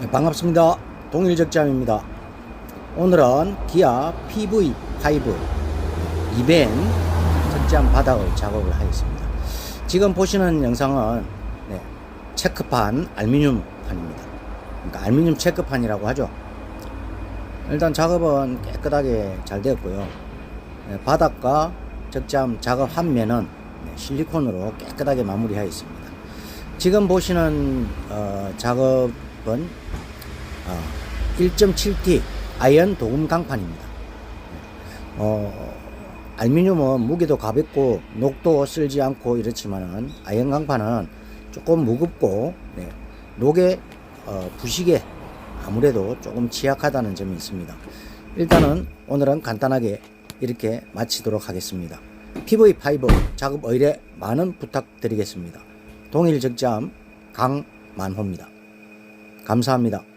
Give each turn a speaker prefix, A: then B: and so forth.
A: 네, 반갑습니다. 동일적잠입니다. 오늘은 기아 PV5 이벤 적잠 바닥을 작업을 하겠습니다. 지금 보시는 영상은 네, 체크판 알루미늄 판입니다. 그러니까 알루미늄 체크판이라고 하죠. 일단 작업은 깨끗하게 잘 되었고요. 네, 바닥과 적잠 작업 한 면은 네, 실리콘으로 깨끗하게 마무리하였습니다. 지금 보시는 어, 작업 은 어, 1.7T 아이언 도금 강판입니다. 어, 알루미늄은 무게도 가볍고 녹도 쓸지 않고 이렇지만은 아이언 강판은 조금 무겁고 네, 녹에 어, 부식에 아무래도 조금 취약하다는 점이 있습니다. 일단은 오늘은 간단하게 이렇게 마치도록 하겠습니다. PV5 작업 의뢰 많은 부탁드리겠습니다. 동일 적잠 강만호입니다. 감사합니다.